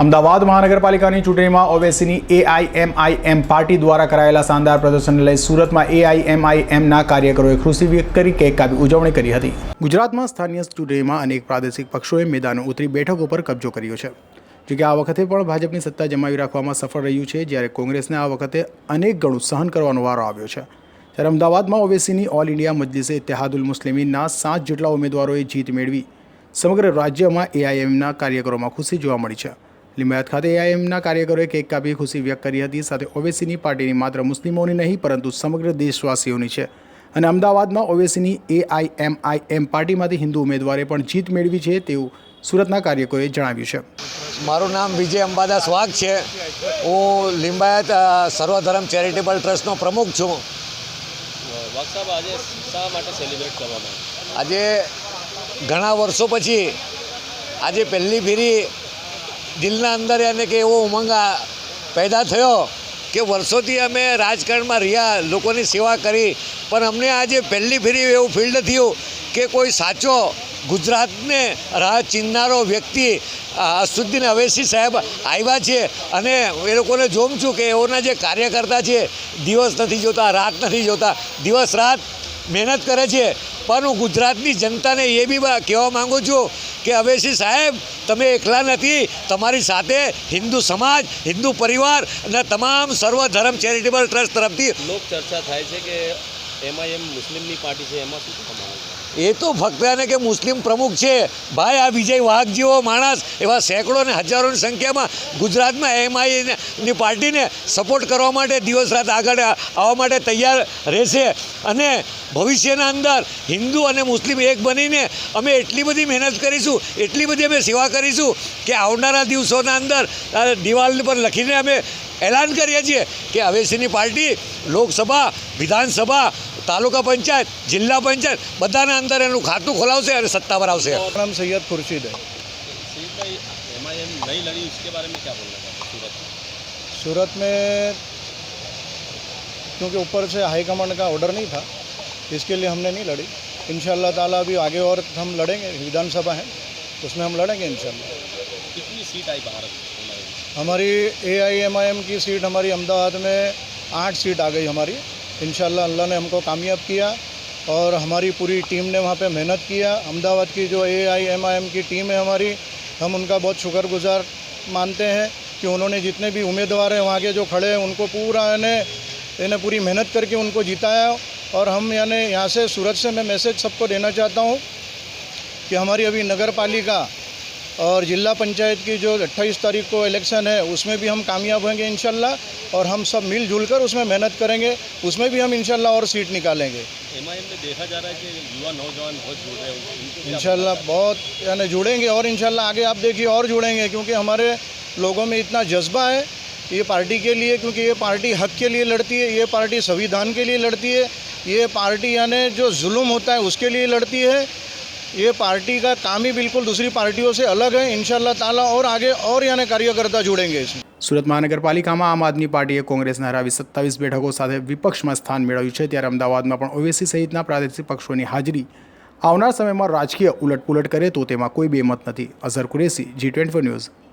અમદાવાદ મહાનગરપાલિકાની ચૂંટણીમાં ઓવેસીની AIMIM party દ્વારા કરાયેલા શાનદાર પ્રદર્શનને લઈ સુરતમાં એઆઈએમઆઈએમના કાર્યકરોએ ખુશી વ્યક્ત કરી, કેક કાપી ઉજવણી કરી હતી. ગુજરાતમાં સ્થાનીય ચૂંટણીમાં અનેક પ્રાદેશિક પક્ષોએ મેદાનો ઉતરી બેઠકો પર કબજો કર્યો છે. જો કે આ વખતે પણ ભાજપની સત્તા જમાવી રાખવામાં સફળ રહ્યું છે, જ્યારે કોંગ્રેસને આ વખતે અનેક ગણું સહન કરવાનો વારો આવ્યો છે. ત્યારે અમદાવાદમાં ઓવેસીની ઓલ ઇન્ડિયા મજલિસે ઇતિહાદુલ મુસ્લિમીના સાત જેટલા ઉમેદવારોએ જીત મેળવી. સમગ્ર રાજ્યમાં એઆઈએમના કાર્યકરોમાં ખુશી જોવા મળી છે. લિંબાયત ખાતે એઆઈએમના કાર્યકરોએ કેક કાપી ખુશી વ્યક્ત કરી હતી. સાથે ઓવેસીની પાર્ટીની માત્ર મુસ્લિમોની નહીં પરંતુ સમગ્ર દેશવાસીઓની છે. અને અમદાવાદમાં ઓવેસીની એઆઈએમઆઈએમ પાર્ટીમાંથી હિન્દુ ઉમેદવારે પણ જીત મેળવી છે તેવું સુરતના કાર્યકરોએ જણાવ્યું છે. મારું નામ વિજય અંબાદાસ વાઘ છે. હું લિંબાયત સર્વધર્મ ચેરિટેબલ ટ્રસ્ટનો પ્રમુખ છું. આજે શા માટે સેલિબ્રેટ કરવામાં આજે ઘણા વર્ષો પછી આજે પહેલી ફેરી દિલના અંદર એને કે એવો ઉમંગ પેદા થયો કે વર્ષોથી અમે રાજકારણમાં રહ્યા, લોકોની સેવા કરી. પણ અમને આજે પહેલી ફેરી એવું ફિલ્ડ થયું કે કોઈ સાચો ગુજરાતને રાહ ચીનનારો વ્યક્તિ અસુદ્દીન અવેસી સાહેબ આવ્યા છે અને એ લોકોને જોઉં છું કે એઓના જે કાર્યકર્તા છે, દિવસ નથી જોતા, રાત નથી જોતા. દિવસ રાત મહેનત કરે છે, પણ હું ગુજરાતની જનતાને એ બી કહેવા માગું છું કે અવેસી સાહેબ, તમે એકલા નથી, તમારી સાથે હિન્દુ સમાજ, હિન્દુ પરિવાર અને તમામ સર્વ ધર્મ ચેરિટેબલ ટ્રસ્ટ તરફથી લોક ચર્ચા થાય છે કે એમાં એમ મુસ્લિમની પાર્ટી છે, એમાં શું કહેવા માંગો એ તો ફક્ત એને કે મુસ્લિમ પ્રમુખ છે. ભાઈ, આ વિજય વાઘ જેવો માણસ એવા સેંકડો ને હજારોની સંખ્યામાં ગુજરાતમાં એમઆઈની પાર્ટીને સપોર્ટ કરવા માટે દિવસ રાત આગળ આવવા માટે તૈયાર રહેશે. અને ભવિષ્યના અંદર હિન્દુ અને મુસ્લિમ એક બનીને અમે એટલી બધી મહેનત કરીશું, એટલી બધી અમે સેવા કરીશું કે આવનારા દિવસોના અંદર દિવાલ પર લખીને અમે એલાન કરીએ છીએ કે અવેસીની પાર્ટી લોકસભા, વિધાનસભા તાલુકા પંચાયત જિલ્લા પંચાયત બધાના અંદર એનું ખાતું ખોલાવશે અને સત્તા પર આવશે मेरा नाम सैयद खुर्शीद है सीट भाई एम आई एम नहीं लड़ी उसके बारे में क्या बोलना चाहते हैं सूरत में? सूरत में क्योंकि ऊपर से हाईकमांड का ऑर्डर नहीं था इसके लिए हमने नहीं लड़ी इन ताला अभी आगे और हम लड़ेंगे विधानसभा है उसमें हम लड़ेंगे इन कितनी सीट आई भारत MIM? हमारी A I M I M की सीट हमारी अहमदाबाद में आठ सीट आ गई हमारी इन अल्लाह ने हमको कामयाब किया और हमारी पूरी टीम ने वहाँ पे मेहनत किया। अहमदाबाद की जो A I M I M की टीम है हमारी, हम उनका बहुत शुक्रगुजार मानते हैं कि उन्होंने जितने भी उम्मीदवार हैं, वहाँ के जो खड़े हैं, उनको पूरा इन्हें इन्हें पूरी मेहनत करके उनको जिताया और हम यानी यहाँ से सूरत से मैं मैसेज सबको देना चाहता हूँ कि हमारी अभी नगर पालिका और जिला पंचायत की जो 28 तारीख को इलेक्शन है उसमें भी हम कामयाब होंगे इंशाल्लाह और हम सब मिलजुल कर उसमें मेहनत करेंगे उसमें भी हम इंशाल्लाह और सीट निकालेंगे। MIM में देखा जा रहा है कि युवा नौजवान बहुत जुड़ रहे हैं उनको बहुत यानी जुड़ेंगे और इंशाल्लाह आगे आप देखिए और जुड़ेंगे क्योंकि हमारे लोगों में इतना जज्बा है ये पार्टी के लिए क्योंकि ये पार्टी हक के लिए लड़ती है ये पार्टी संविधान के लिए लड़ती है ये पार्टी यानी जो जुल्म होता है उसके लिए लड़ती है ये पार्टी का काम ही बिल्कुल दूसरी पार्टियों से अलग है इंशाल्लाह ताला और आगे और यानी कार्यकर्ता जुड़ेंगे इसमें સુરત મહાનગરપાલિકામાં આમ આદમી પાર્ટીએ કોંગ્રેસને હરાવી સત્તાવીસ બેઠકો સાથે વિપક્ષમાં સ્થાન મેળવ્યું છે ત્યારે અમદાવાદમાં પણ ઓવેસી સહિતના પ્રાદેશિક પક્ષોની હાજરી આવનાર સમયમાં રાજકીય ઉલટપુલટ કરે તો તેમાં કોઈ બેમત નથી અઝહર કુરેશી જી ટ્વેન્ટી ન્યૂઝ